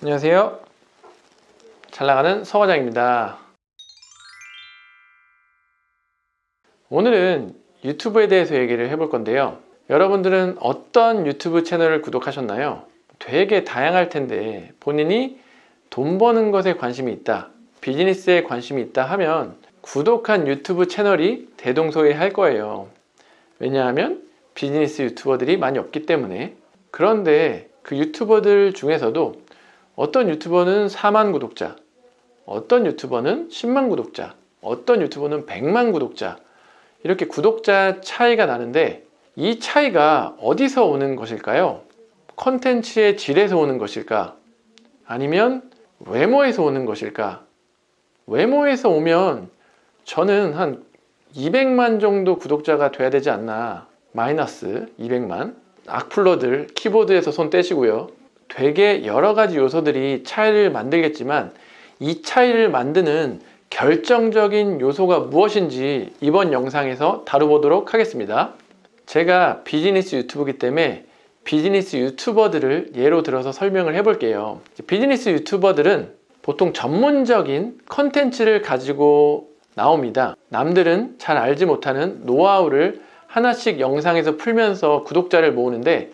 안녕하세요. 잘 나가는 서과장입니다. 오늘은 유튜브에 대해서 얘기를 해볼 건데요. 여러분들은 어떤 유튜브 채널을 구독하셨나요? 되게 다양할 텐데 본인이 돈 버는 것에 관심이 있다, 비즈니스에 관심이 있다 하면 구독한 유튜브 채널이 대동소이할 거예요. 왜냐하면 비즈니스 유튜버들이 많이 없기 때문에. 그런데 그 유튜버들 중에서도 어떤 유튜버는 4만 구독자, 어떤 유튜버는 10만 구독자, 어떤 유튜버는 100만 구독자, 이렇게 구독자 차이가 나는데 이 차이가 어디서 오는 것일까요? 컨텐츠의 질에서 오는 것일까? 아니면 외모에서 오는 것일까? 외모에서 오면 저는 한 200만 정도 구독자가 돼야 되지 않나. 마이너스 200만. 악플러들 키보드에서 손 떼시고요. 되게 여러 가지 요소들이 차이를 만들겠지만 이 차이를 만드는 결정적인 요소가 무엇인지 이번 영상에서 다뤄보도록 하겠습니다. 제가 비즈니스 유튜브이기 때문에 비즈니스 유튜버들을 예로 들어서 설명을 해볼게요. 비즈니스 유튜버들은 보통 전문적인 컨텐츠를 가지고 나옵니다. 남들은 잘 알지 못하는 노하우를 하나씩 영상에서 풀면서 구독자를 모으는데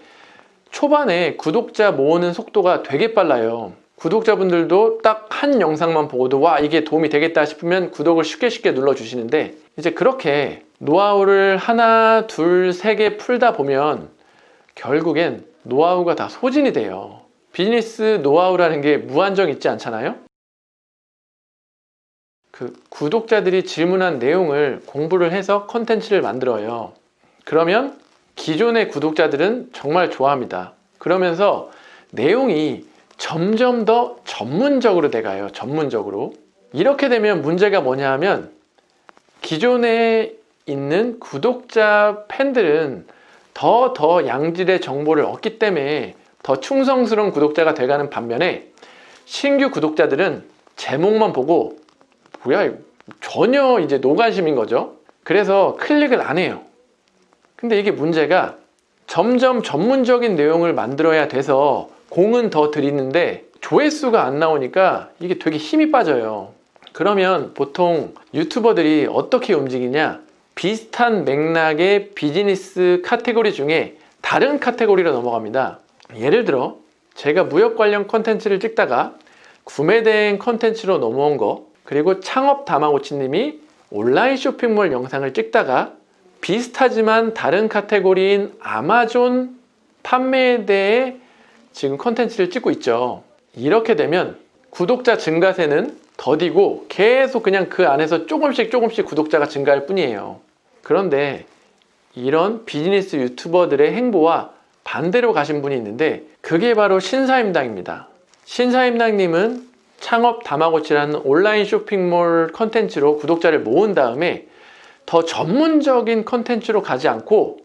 초반에 구독자 모으는 속도가 되게 빨라요. 구독자분들도 딱 한 영상만 보고도 와 이게 도움이 되겠다 싶으면 구독을 쉽게 쉽게 눌러주시는데 이제 그렇게 노하우를 하나 둘 세 개 풀다 보면 결국엔 노하우가 다 소진이 돼요. 비즈니스 노하우라는 게 무한정 있지 않잖아요? 그 구독자들이 질문한 내용을 공부를 해서 컨텐츠를 만들어요. 그러면 기존의 구독자들은 정말 좋아합니다. 그러면서 내용이 점점 더 전문적으로 돼가요. 전문적으로. 이렇게 되면 문제가 뭐냐 하면 기존에 있는 구독자 팬들은 더더 양질의 정보를 얻기 때문에 더 충성스러운 구독자가 돼가는 반면에 신규 구독자들은 제목만 보고 뭐야 전혀 이제 노관심인 거죠. 그래서 클릭을 안 해요. 근데 이게 문제가 점점 전문적인 내용을 만들어야 돼서 공은 더 들이는데 조회수가 안 나오니까 이게 되게 힘이 빠져요. 그러면 보통 유튜버들이 어떻게 움직이냐? 비슷한 맥락의 비즈니스 카테고리 중에 다른 카테고리로 넘어갑니다. 예를 들어 제가 무역 관련 컨텐츠를 찍다가 구매된 컨텐츠로 넘어온 거 그리고 창업 다마고치님이 온라인 쇼핑몰 영상을 찍다가 비슷하지만 다른 카테고리인 아마존 판매에 대해 지금 컨텐츠를 찍고 있죠. 이렇게 되면 구독자 증가세는 더디고 계속 그냥 그 안에서 조금씩 조금씩 구독자가 증가할 뿐이에요. 그런데 이런 비즈니스 유튜버들의 행보와 반대로 가신 분이 있는데 그게 바로 신사임당입니다. 신사임당님은 창업 다마고치라는 온라인 쇼핑몰 컨텐츠로 구독자를 모은 다음에 더 전문적인 컨텐츠로 가지 않고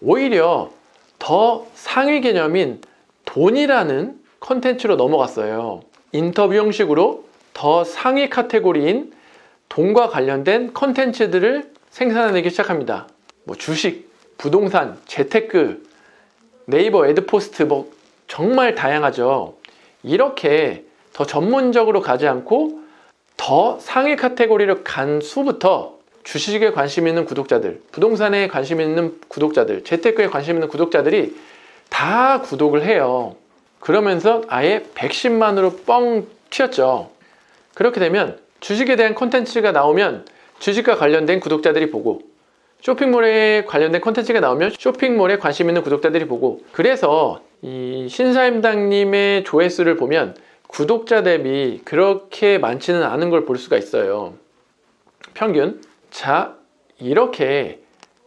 오히려 더 상위 개념인 돈이라는 컨텐츠로 넘어갔어요. 인터뷰 형식으로 더 상위 카테고리인 돈과 관련된 컨텐츠들을 생산하기 시작합니다. 뭐 주식, 부동산, 재테크, 네이버 애드포스트 뭐 정말 다양하죠. 이렇게 더 전문적으로 가지 않고 더 상위 카테고리로 간 수부터 주식에 관심 있는 구독자들, 부동산에 관심 있는 구독자들, 재테크에 관심 있는 구독자들이 다 구독을 해요. 그러면서 아예 110만으로 뻥 튀었죠. 그렇게 되면 주식에 대한 콘텐츠가 나오면 주식과 관련된 구독자들이 보고 쇼핑몰에 관련된 콘텐츠가 나오면 쇼핑몰에 관심 있는 구독자들이 보고 그래서 이 신사임당님의 조회수를 보면 구독자 대비 그렇게 많지는 않은 걸 볼 수가 있어요. 평균. 자, 이렇게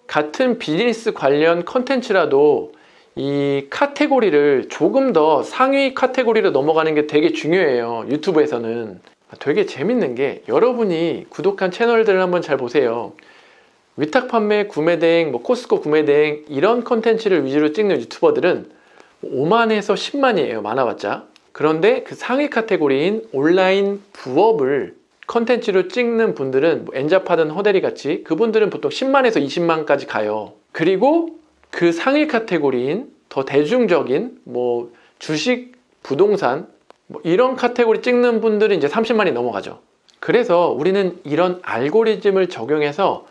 같은 비즈니스 관련 컨텐츠라도 이 카테고리를 조금 더 상위 카테고리로 넘어가는 게 되게 중요해요. 유튜브에서는. 되게 재밌는 게 여러분이 구독한 채널들을 한번 잘 보세요. 위탁 판매, 구매 대행, 뭐 코스코 구매 대행 이런 컨텐츠를 위주로 찍는 유튜버들은 5만에서 10만이에요. 많아봤자. 그런데 그 상위 카테고리인 온라인 부업을 컨텐츠로 찍는 분들은 뭐 엔잡하든 호데리 같이 그분들은 보통 10만에서 20만까지 가요. 그리고 그 상위 카테고리인 더 대중적인 뭐 주식, 부동산 뭐 이런 카테고리 찍는 분들은 이제 30만이 넘어가죠. 그래서 우리는 이런 알고리즘을 적용해서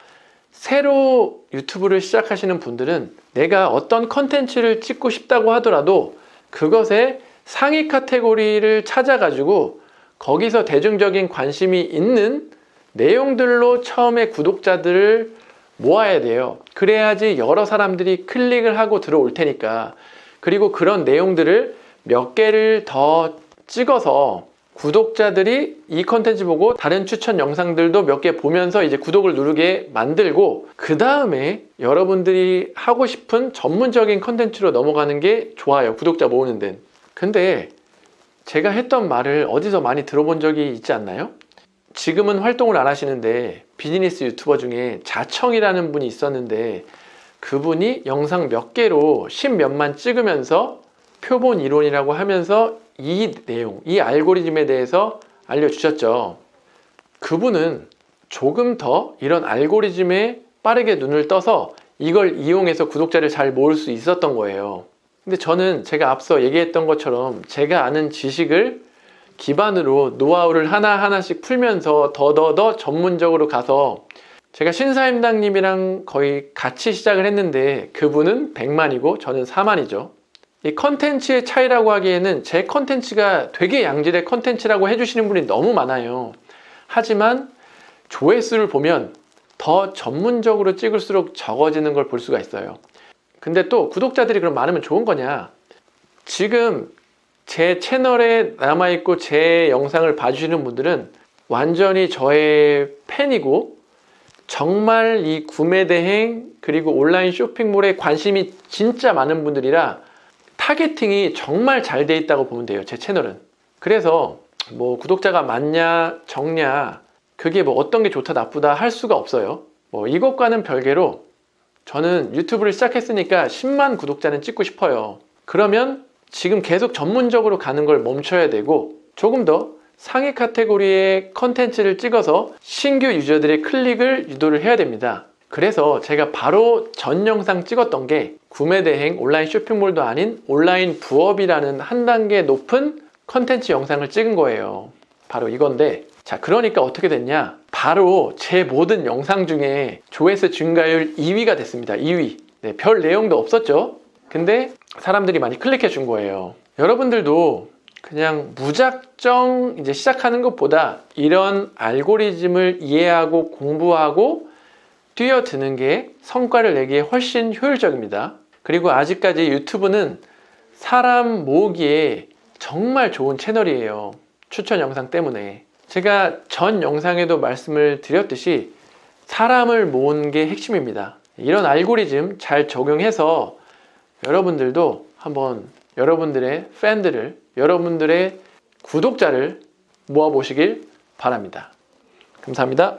새로 유튜브를 시작하시는 분들은 내가 어떤 컨텐츠를 찍고 싶다고 하더라도 그것의 상위 카테고리를 찾아가지고 거기서 대중적인 관심이 있는 내용들로 처음에 구독자들을 모아야 돼요. 그래야지 여러 사람들이 클릭을 하고 들어올 테니까. 그리고 그런 내용들을 몇 개를 더 찍어서 구독자들이 이 컨텐츠 보고 다른 추천 영상들도 몇 개 보면서 이제 구독을 누르게 만들고 그 다음에 여러분들이 하고 싶은 전문적인 컨텐츠로 넘어가는 게 좋아요. 구독자 모으는 데는. 근데 제가 했던 말을 어디서 많이 들어본 적이 있지 않나요? 지금은 활동을 안 하시는데 비즈니스 유튜버 중에 자청이라는 분이 있었는데 그분이 영상 몇 개로 십몇만 찍으면서 표본 이론이라고 하면서 이 내용, 이 알고리즘에 대해서 알려주셨죠. 그분은 조금 더 이런 알고리즘에 빠르게 눈을 떠서 이걸 이용해서 구독자를 잘 모을 수 있었던 거예요. 근데 저는 제가 앞서 얘기했던 것처럼 제가 아는 지식을 기반으로 노하우를 하나하나씩 풀면서 더더더 전문적으로 가서 제가 신사임당님이랑 거의 같이 시작을 했는데 그분은 100만이고 저는 4만이죠. 이 컨텐츠의 차이라고 하기에는 제 컨텐츠가 되게 양질의 컨텐츠라고 해주시는 분이 너무 많아요. 하지만 조회수를 보면 더 전문적으로 찍을수록 적어지는 걸 볼 수가 있어요. 근데 또 구독자들이 그럼 많으면 좋은 거냐? 지금 제 채널에 남아있고 제 영상을 봐주시는 분들은 완전히 저의 팬이고 정말 이 구매 대행 그리고 온라인 쇼핑몰에 관심이 진짜 많은 분들이라 타겟팅이 정말 잘 돼 있다고 보면 돼요. 제 채널은. 그래서 뭐 구독자가 많냐 적냐 그게 뭐 어떤 게 좋다 나쁘다 할 수가 없어요. 뭐 이것과는 별개로 저는 유튜브를 시작했으니까 10만 구독자는 찍고 싶어요. 그러면 지금 계속 전문적으로 가는 걸 멈춰야 되고 조금 더 상위 카테고리의 컨텐츠를 찍어서 신규 유저들의 클릭을 유도를 해야 됩니다. 그래서 제가 바로 전 영상 찍었던 게 구매 대행 온라인 쇼핑몰도 아닌 온라인 부업이라는 한 단계 높은 컨텐츠 영상을 찍은 거예요. 바로 이건데 자 그러니까 어떻게 됐냐 바로 제 모든 영상 중에 조회수 증가율 2위가 됐습니다. 2위. 네, 별 내용도 없었죠. 근데 사람들이 많이 클릭해 준 거예요. 여러분들도 그냥 무작정 이제 시작하는 것보다 이런 알고리즘을 이해하고 공부하고 뛰어드는 게 성과를 내기에 훨씬 효율적입니다. 그리고 아직까지 유튜브는 사람 모으기에 정말 좋은 채널이에요. 추천 영상 때문에 제가 전 영상에도 말씀을 드렸듯이 사람을 모은 게 핵심입니다. 이런 알고리즘 잘 적용해서 여러분들도 한번 여러분들의 팬들을, 여러분들의 구독자를 모아보시길 바랍니다. 감사합니다.